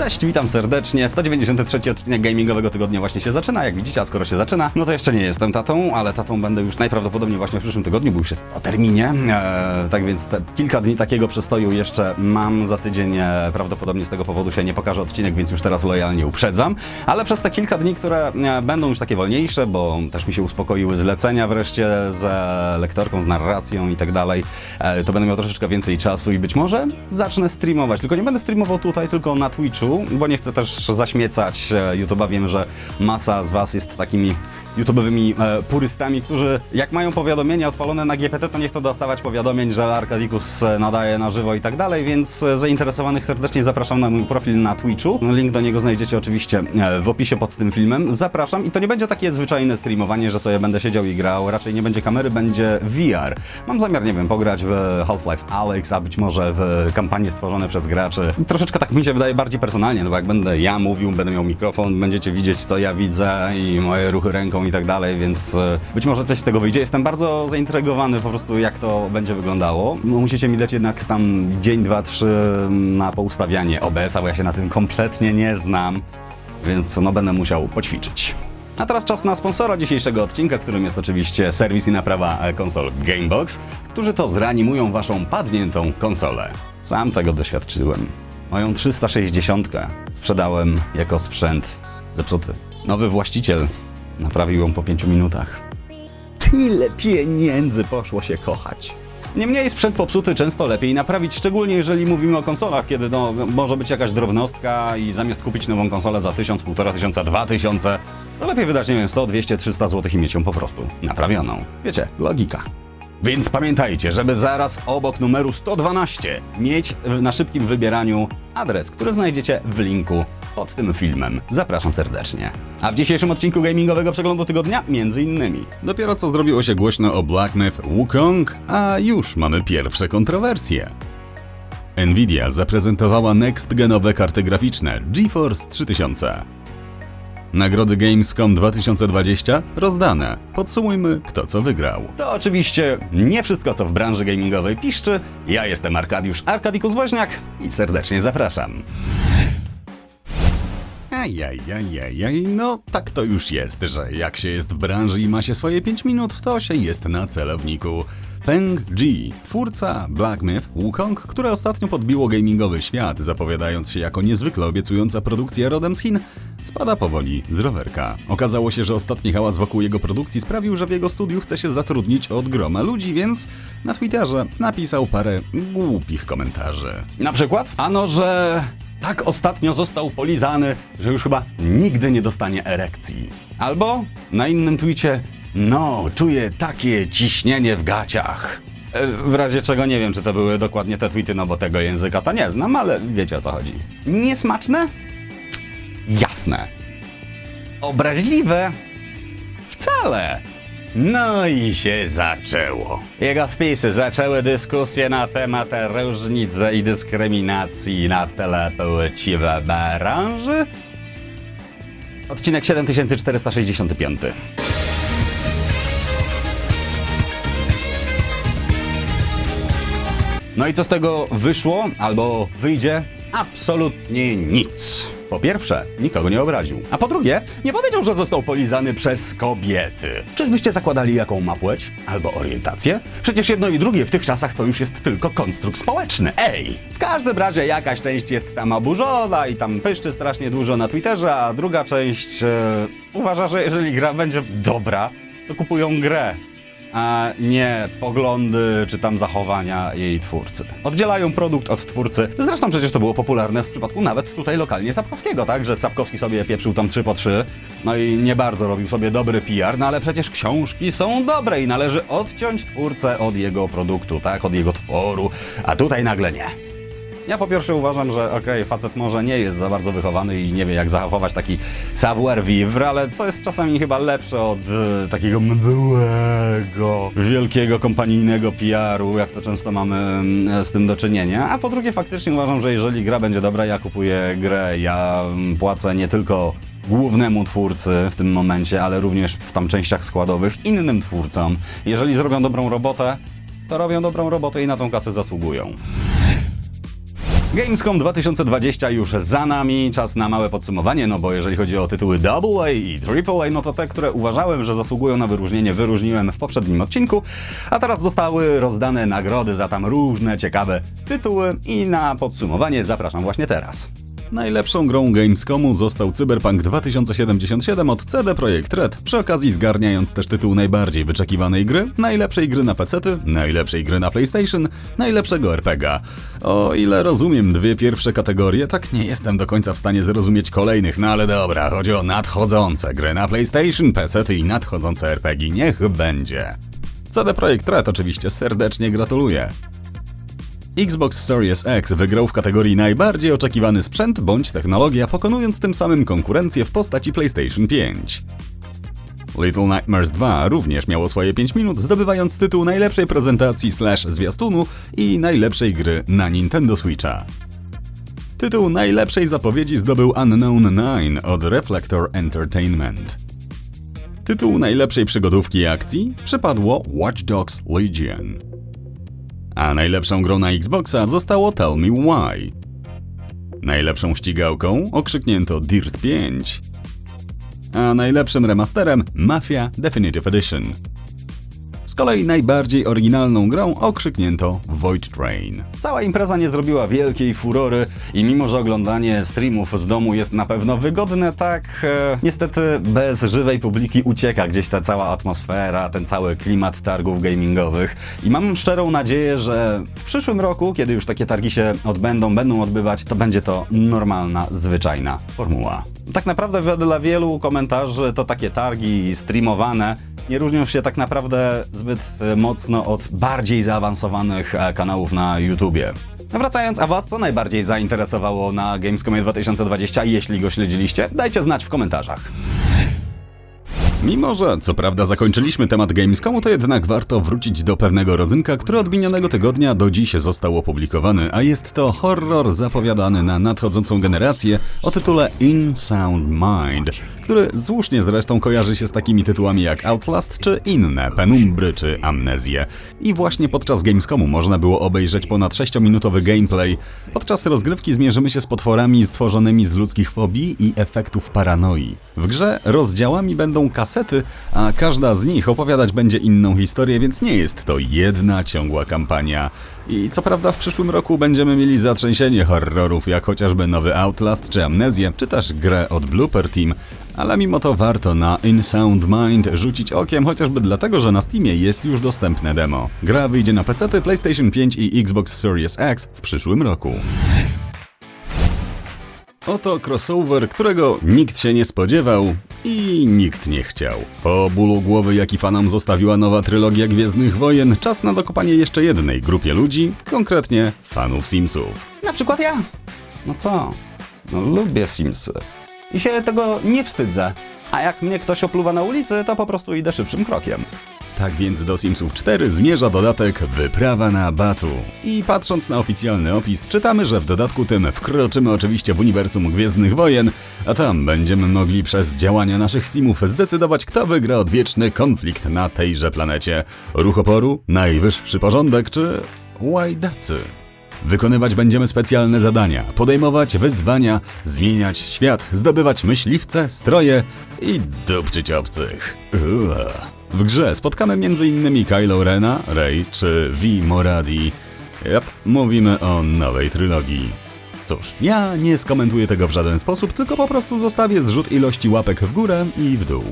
Cześć, witam serdecznie. 193 odcinek gamingowego tygodnia właśnie się zaczyna. Jak widzicie, a skoro się zaczyna, no to jeszcze nie jestem tatą, ale tatą będę już najprawdopodobniej właśnie w przyszłym tygodniu, bo już jest o terminie. Eee, tak więc kilka dni takiego przestoju jeszcze mam za tydzień. E, prawdopodobnie z tego powodu się nie pokaże odcinek, więc już teraz lojalnie uprzedzam. Ale przez te kilka dni, które e, będą już takie wolniejsze, bo też mi się uspokoiły zlecenia wreszcie z lektorką, z narracją i tak dalej, e, to będę miał troszeczkę więcej czasu i być może zacznę streamować. Tylko nie będę streamował tutaj, tylko na Twitchu, bo nie chcę też zaśmiecać e, YouTube'a. Wiem, że masa z Was jest takimi YouTube'owymi e, purystami, którzy jak mają powiadomienia odpalone na GPT, to nie chcą dostawać powiadomień, że Arkadikus e, nadaje na żywo i tak dalej, więc e, zainteresowanych serdecznie zapraszam na mój profil na Twitchu. Link do niego znajdziecie oczywiście e, w opisie pod tym filmem. Zapraszam i to nie będzie takie zwyczajne streamowanie, że sobie będę siedział i grał, raczej nie będzie kamery, będzie VR. Mam zamiar, nie wiem, pograć w Half-Life Alyx, a być może w kampanie stworzone przez graczy. Troszeczkę tak mi się wydaje bardziej personalnie, no bo jak będę ja mówił, będę miał mikrofon, będziecie widzieć co ja widzę i moje ruchy ręką i tak dalej, więc e, być może coś z tego wyjdzie. Jestem bardzo zaintrygowany po prostu jak to będzie wyglądało. No, musicie mi dać jednak tam dzień, dwa, trzy na poustawianie OBS-a, bo ja się na tym kompletnie nie znam, więc no będę musiał poćwiczyć. A teraz czas na sponsora dzisiejszego odcinka, którym jest oczywiście serwis i naprawa e, konsol Gamebox, którzy to zreanimują waszą padniętą konsolę. Sam tego doświadczyłem. Moją 360 sprzedałem jako sprzęt zepsuty. Nowy właściciel naprawił ją po 5 minutach. Tyle pieniędzy poszło się kochać. Niemniej sprzęt popsuty często lepiej naprawić, szczególnie jeżeli mówimy o konsolach, kiedy no, może być jakaś drobnostka i zamiast kupić nową konsolę za 1000, 1500, tysiąca, 2000, to lepiej wydać, nie wiem, 100, 200, 300 zł i mieć ją po prostu naprawioną. Wiecie, logika. Więc pamiętajcie, żeby zaraz obok numeru 112 mieć na szybkim wybieraniu adres, który znajdziecie w linku pod tym filmem. Zapraszam serdecznie. A w dzisiejszym odcinku gamingowego przeglądu tygodnia między innymi Dopiero co zrobiło się głośno o Black Myth Wukong, a już mamy pierwsze kontrowersje. Nvidia zaprezentowała next-genowe karty graficzne GeForce 3000. Nagrody Gamescom 2020 rozdane. Podsumujmy, kto co wygrał. To oczywiście nie wszystko, co w branży gamingowej piszczy. Ja jestem Arkadiusz Arkadikus Woźniak i serdecznie zapraszam. Ajajajajaj, no tak to już jest, że jak się jest w branży i ma się swoje 5 minut, to się jest na celowniku. Feng G, twórca Black Myth Wukong, które ostatnio podbiło gamingowy świat, zapowiadając się jako niezwykle obiecująca produkcja rodem z Chin, spada powoli z rowerka. Okazało się, że ostatni hałas wokół jego produkcji sprawił, że w jego studiu chce się zatrudnić od groma ludzi, więc na Twitterze napisał parę głupich komentarzy. Na przykład, ano, że tak ostatnio został polizany, że już chyba nigdy nie dostanie erekcji. Albo na innym twicie, no, czuję takie ciśnienie w gaciach. E, W razie czego nie wiem, czy to były dokładnie te tweety, no bo tego języka to nie znam, ale wiecie o co chodzi. Niesmaczne? Jasne. Obraźliwe? Wcale. No i się zaczęło. Jego wpisy zaczęły dyskusję na temat różnicy i dyskryminacji na tle płciowe branży. Odcinek 7465. No i co z tego wyszło albo wyjdzie? Absolutnie nic. Po pierwsze, nikogo nie obraził. A po drugie, nie powiedział, że został polizany przez kobiety. Czyżbyście zakładali jaką ma płeć? Albo orientację? Przecież jedno i drugie w tych czasach to już jest tylko konstrukt społeczny. Ej! W każdym razie jakaś część jest tam oburzona i tam pyszczy strasznie dużo na Twitterze, a druga część e, uważa, że jeżeli gra będzie dobra, to kupują grę a nie poglądy czy tam zachowania jej twórcy. Oddzielają produkt od twórcy. Zresztą przecież to było popularne w przypadku nawet tutaj lokalnie Sapkowskiego, tak? Że Sapkowski sobie pieprzył tam 3 po 3, no i nie bardzo robił sobie dobry PR, no ale przecież książki są dobre i należy odciąć twórcę od jego produktu, tak? Od jego tworu, a tutaj nagle nie. Ja po pierwsze uważam, że okej, facet może nie jest za bardzo wychowany i nie wie jak zachować taki savoir vivre, ale to jest czasami chyba lepsze od e, takiego mdłego, wielkiego kompanijnego PR-u, jak to często mamy mm, z tym do czynienia. A po drugie faktycznie uważam, że jeżeli gra będzie dobra, ja kupuję grę, ja mm, płacę nie tylko głównemu twórcy w tym momencie, ale również w tam częściach składowych innym twórcom. Jeżeli zrobią dobrą robotę, to robią dobrą robotę i na tą kasę zasługują. Gamescom 2020 już za nami, czas na małe podsumowanie, no bo jeżeli chodzi o tytuły AA i AAA, no to te, które uważałem, że zasługują na wyróżnienie, wyróżniłem w poprzednim odcinku, a teraz zostały rozdane nagrody za tam różne ciekawe tytuły. I na podsumowanie zapraszam właśnie teraz. Najlepszą grą Gamescomu został Cyberpunk 2077 od CD Projekt Red, przy okazji zgarniając też tytuł najbardziej wyczekiwanej gry, najlepszej gry na PC, najlepszej gry na PlayStation, najlepszego RPGa. O ile rozumiem dwie pierwsze kategorie, tak nie jestem do końca w stanie zrozumieć kolejnych, no ale dobra, chodzi o nadchodzące gry na PlayStation, PC i nadchodzące RPG, niech będzie. CD Projekt Red oczywiście serdecznie gratuluję. Xbox Series X wygrał w kategorii najbardziej oczekiwany sprzęt bądź technologia, pokonując tym samym konkurencję w postaci PlayStation 5. Little Nightmares 2 również miało swoje 5 minut, zdobywając tytuł najlepszej prezentacji slash zwiastunu i najlepszej gry na Nintendo Switcha. Tytuł najlepszej zapowiedzi zdobył Unknown 9 od Reflector Entertainment. Tytuł najlepszej przygodówki i akcji przypadło Watch Dogs Legion. A najlepszą grą na Xboxa zostało Tell Me Why. Najlepszą ścigałką okrzyknięto Dirt 5. A najlepszym remasterem Mafia Definitive Edition. Z kolei najbardziej oryginalną grą okrzyknięto Void Train. Cała impreza nie zrobiła wielkiej furory i mimo, że oglądanie streamów z domu jest na pewno wygodne, tak e, niestety bez żywej publiki ucieka gdzieś ta cała atmosfera, ten cały klimat targów gamingowych. I mam szczerą nadzieję, że w przyszłym roku, kiedy już takie targi się odbędą, będą odbywać, to będzie to normalna, zwyczajna formuła. Tak naprawdę wedle wielu komentarzy to takie targi streamowane nie różnią się tak naprawdę zbyt e, mocno od bardziej zaawansowanych e, kanałów na YouTubie. No Wracając, a Was co najbardziej zainteresowało na Gamescomie 2020? Jeśli go śledziliście, dajcie znać w komentarzach. Mimo, że co prawda zakończyliśmy temat Gamescomu, to jednak warto wrócić do pewnego rodzynka, który od minionego tygodnia do dziś został opublikowany, a jest to horror zapowiadany na nadchodzącą generację o tytule In Sound Mind, który słusznie zresztą kojarzy się z takimi tytułami jak Outlast czy inne, Penumbry czy Amnezje. I właśnie podczas Gamescomu można było obejrzeć ponad 6-minutowy gameplay. Podczas rozgrywki zmierzymy się z potworami stworzonymi z ludzkich fobii i efektów paranoi. W grze rozdziałami będą kasety, a każda z nich opowiadać będzie inną historię, więc nie jest to jedna ciągła kampania. I co prawda w przyszłym roku będziemy mieli zatrzęsienie horrorów, jak chociażby nowy Outlast czy Amnezję, czy też grę od Blooper Team, ale mimo to warto na In Sound Mind rzucić okiem, chociażby dlatego, że na Steamie jest już dostępne demo. Gra wyjdzie na PC, PlayStation 5 i Xbox Series X w przyszłym roku. Oto crossover, którego nikt się nie spodziewał i nikt nie chciał. Po bólu głowy, jaki fanom zostawiła nowa trylogia Gwiezdnych Wojen, czas na dokopanie jeszcze jednej grupie ludzi, konkretnie fanów Simsów. Na przykład ja. No co? No lubię Simsy. I się tego nie wstydzę. A jak mnie ktoś opluwa na ulicy, to po prostu idę szybszym krokiem. Tak więc do Simsów 4 zmierza dodatek Wyprawa na Batu. I patrząc na oficjalny opis, czytamy, że w dodatku tym wkroczymy oczywiście w uniwersum Gwiezdnych Wojen, a tam będziemy mogli przez działania naszych Simów zdecydować, kto wygra odwieczny konflikt na tejże planecie. Ruch oporu, najwyższy porządek czy łajdacy. Wykonywać będziemy specjalne zadania, podejmować wyzwania, zmieniać świat, zdobywać myśliwce, stroje i dupczyć obcych. Uaa. W grze spotkamy m.in. Kylo Rena, Rey czy Vi Moradi. Yep, mówimy o nowej trylogii. Cóż, ja nie skomentuję tego w żaden sposób, tylko po prostu zostawię zrzut ilości łapek w górę i w dół.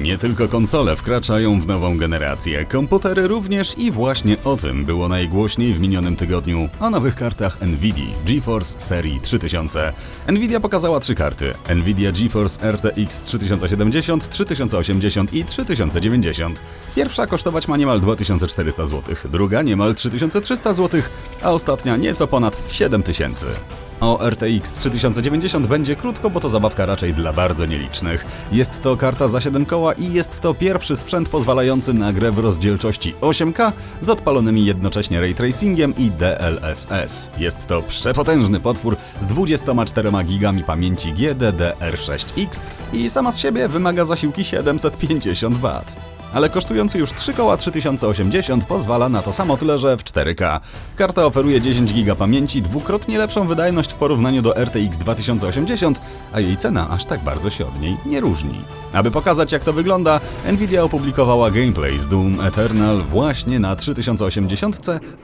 Nie tylko konsole wkraczają w nową generację, komputery również i właśnie o tym było najgłośniej w minionym tygodniu o nowych kartach Nvidia GeForce serii 3000. Nvidia pokazała trzy karty: Nvidia GeForce RTX 3070, 3080 i 3090. Pierwsza kosztować ma niemal 2400 zł, druga niemal 3300 zł, a ostatnia nieco ponad 7000. O RTX 3090 będzie krótko, bo to zabawka raczej dla bardzo nielicznych. Jest to karta za 7 koła i jest to pierwszy sprzęt pozwalający na grę w rozdzielczości 8K z odpalonymi jednocześnie ray tracingiem i DLSS. Jest to przepotężny potwór z 24 GB pamięci GDDR6X i sama z siebie wymaga zasiłki 750 W. ale kosztujący już 3 koła 3080 pozwala na to samo tyle, że w 4K. Karta oferuje 10 GB pamięci, dwukrotnie lepszą wydajność w porównaniu do RTX 2080, a jej cena aż tak bardzo się od niej nie różni. Aby pokazać jak to wygląda, Nvidia opublikowała gameplay z Doom Eternal właśnie na 3080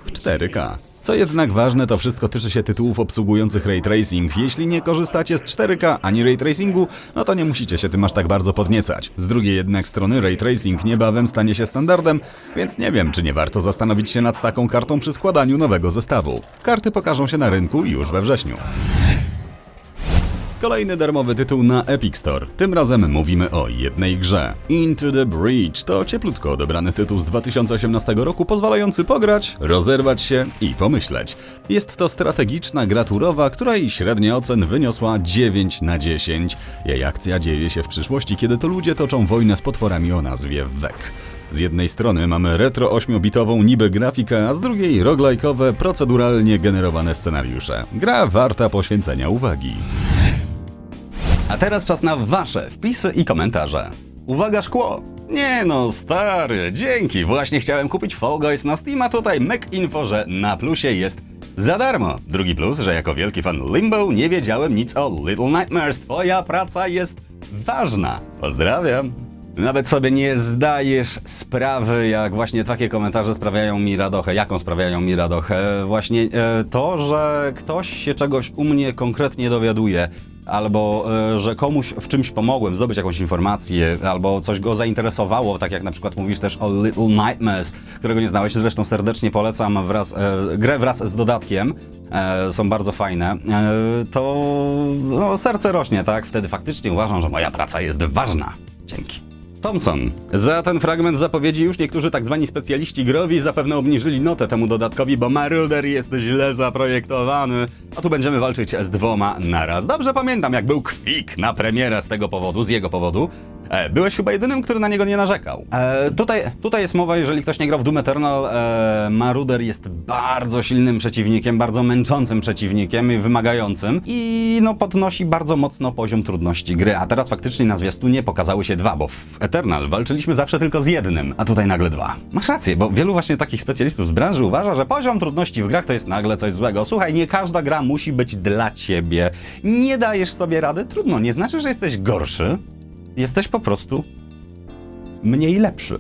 w 4K. Co jednak ważne, to wszystko tyczy się tytułów obsługujących ray tracing. Jeśli nie korzystacie z 4K ani ray tracingu, no to nie musicie się tym aż tak bardzo podniecać. Z drugiej jednak strony ray tracing niebawem stanie się standardem, więc nie wiem, czy nie warto zastanowić się nad taką kartą przy składaniu nowego zestawu. Karty pokażą się na rynku już we wrześniu. Kolejny darmowy tytuł na Epic Store. Tym razem mówimy o jednej grze. Into the Breach to cieplutko odebrany tytuł z 2018 roku, pozwalający pograć, rozerwać się i pomyśleć. Jest to strategiczna gra turowa, której średnia ocen wyniosła 9 na 10. Jej akcja dzieje się w przyszłości, kiedy to ludzie toczą wojnę z potworami o nazwie Wek. Z jednej strony mamy retro 8-bitową niby grafikę, a z drugiej roguelike'owe, proceduralnie generowane scenariusze. Gra warta poświęcenia uwagi. A teraz czas na wasze wpisy i komentarze. Uwaga szkło! Nie no, stary, dzięki! Właśnie chciałem kupić Fall Guys na Steam, a tutaj Mac Info, że na plusie jest za darmo. Drugi plus, że jako wielki fan Limbo nie wiedziałem nic o Little Nightmares. Twoja praca jest ważna. Pozdrawiam! Nawet sobie nie zdajesz sprawy, jak właśnie takie komentarze sprawiają mi radochę. Jaką sprawiają mi radochę? Właśnie e, to, że ktoś się czegoś u mnie konkretnie dowiaduje, albo e, że komuś w czymś pomogłem, zdobyć jakąś informację, albo coś go zainteresowało, tak jak na przykład mówisz też o Little Nightmares, którego nie znałeś, zresztą serdecznie polecam wraz, e, grę wraz z dodatkiem, e, są bardzo fajne, to no, serce rośnie, tak? Wtedy faktycznie uważam, że moja praca jest ważna. Dzięki. Thompson. Za ten fragment zapowiedzi już niektórzy tak zwani specjaliści growi zapewne obniżyli notę temu dodatkowi, bo Marauder jest źle zaprojektowany. A tu będziemy walczyć z dwoma naraz. Dobrze pamiętam, jak był kwik na premierę z tego powodu, z jego powodu. E, byłeś chyba jedynym, który na niego nie narzekał. E, tutaj, tutaj jest mowa, jeżeli ktoś nie grał w Doom Eternal, e, Marauder jest bardzo silnym przeciwnikiem, bardzo męczącym przeciwnikiem i wymagającym i no podnosi bardzo mocno poziom trudności gry. A teraz faktycznie na zwiastunie pokazały się dwa, bo w Eternal walczyliśmy zawsze tylko z jednym, a tutaj nagle dwa. Masz rację, bo wielu właśnie takich specjalistów z branży uważa, że poziom trudności w grach to jest nagle coś złego. Słuchaj, nie każda gra musi być dla ciebie. Nie dajesz sobie rady? Trudno, nie znaczy, że jesteś gorszy. Jesteś po prostu mniej lepszy.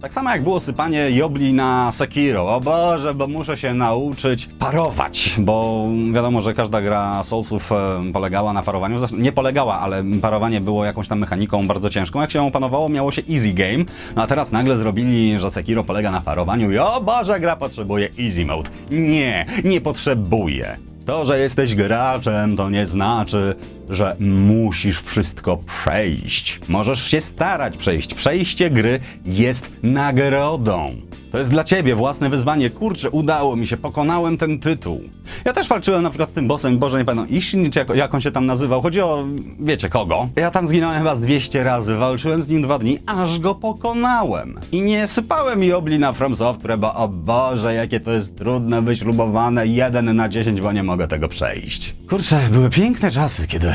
Tak samo jak było sypanie jobli na Sekiro. O Boże, bo muszę się nauczyć parować, bo wiadomo, że każda gra Soulsów e, polegała na parowaniu. Zresztą nie polegała, ale parowanie było jakąś tam mechaniką bardzo ciężką. Jak się ją opanowało, miało się easy game. No a teraz nagle zrobili, że Sekiro polega na parowaniu i o Boże, gra potrzebuje easy mode. Nie, nie potrzebuje. To, że jesteś graczem, to nie znaczy, że musisz wszystko przejść. Możesz się starać przejść. Przejście gry jest nagrodą. To jest dla ciebie własne wyzwanie. Kurczę, udało mi się, pokonałem ten tytuł. Ja też walczyłem na przykład z tym bossem, Boże nie pamiętam, Ishin, czy jak, jak on się tam nazywał. Chodzi o, wiecie kogo. Ja tam zginąłem chyba z 200 razy, walczyłem z nim dwa dni, aż go pokonałem. I nie sypałem jobli na From Software, bo o Boże, jakie to jest trudne, wyśrubowane, jeden na 10, bo nie mogę tego przejść. Kurczę, były piękne czasy, kiedy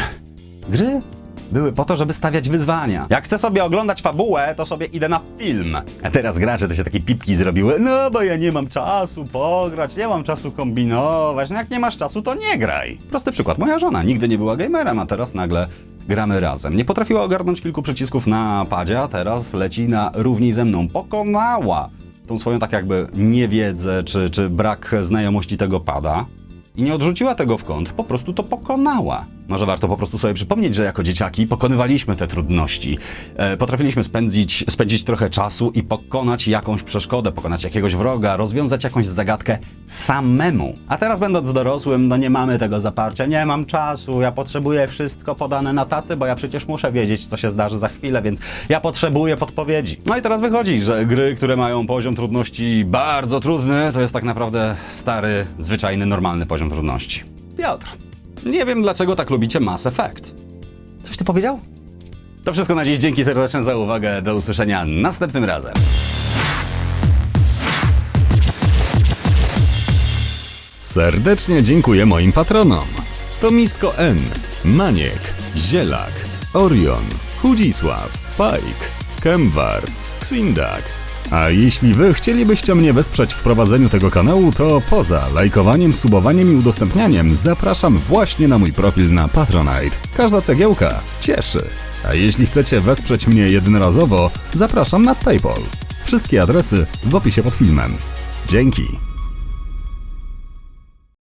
gry były po to, żeby stawiać wyzwania. Jak chcę sobie oglądać fabułę, to sobie idę na film. A teraz gracze to się takie pipki zrobiły. No, bo ja nie mam czasu pograć, nie mam czasu kombinować. No jak nie masz czasu, to nie graj. Prosty przykład. Moja żona nigdy nie była gamerem, a teraz nagle gramy razem. Nie potrafiła ogarnąć kilku przycisków na padzie, a teraz leci na równi ze mną. Pokonała tą swoją tak jakby niewiedzę, czy, czy brak znajomości tego pada. I nie odrzuciła tego w kąt, po prostu to pokonała. Może warto po prostu sobie przypomnieć, że jako dzieciaki pokonywaliśmy te trudności. E, potrafiliśmy spędzić, spędzić trochę czasu i pokonać jakąś przeszkodę, pokonać jakiegoś wroga, rozwiązać jakąś zagadkę samemu. A teraz będąc dorosłym, no nie mamy tego zaparcia, nie mam czasu, ja potrzebuję wszystko podane na tacy, bo ja przecież muszę wiedzieć, co się zdarzy za chwilę, więc ja potrzebuję podpowiedzi. No i teraz wychodzi, że gry, które mają poziom trudności bardzo trudny, to jest tak naprawdę stary, zwyczajny, normalny poziom trudności. Piotr, nie wiem dlaczego tak lubicie Mass Effect. Coś ty powiedział? To wszystko na dziś. Dzięki serdeczne za uwagę. Do usłyszenia następnym razem. Serdecznie dziękuję moim patronom. To Misko N, Maniek, Zielak, Orion, Hudzisław, Pajk, Kemwar, Xindak. A jeśli wy chcielibyście mnie wesprzeć w prowadzeniu tego kanału, to poza lajkowaniem, subowaniem i udostępnianiem zapraszam właśnie na mój profil na Patronite. Każda cegiełka cieszy. A jeśli chcecie wesprzeć mnie jednorazowo, zapraszam na PayPal. Wszystkie adresy w opisie pod filmem. Dzięki.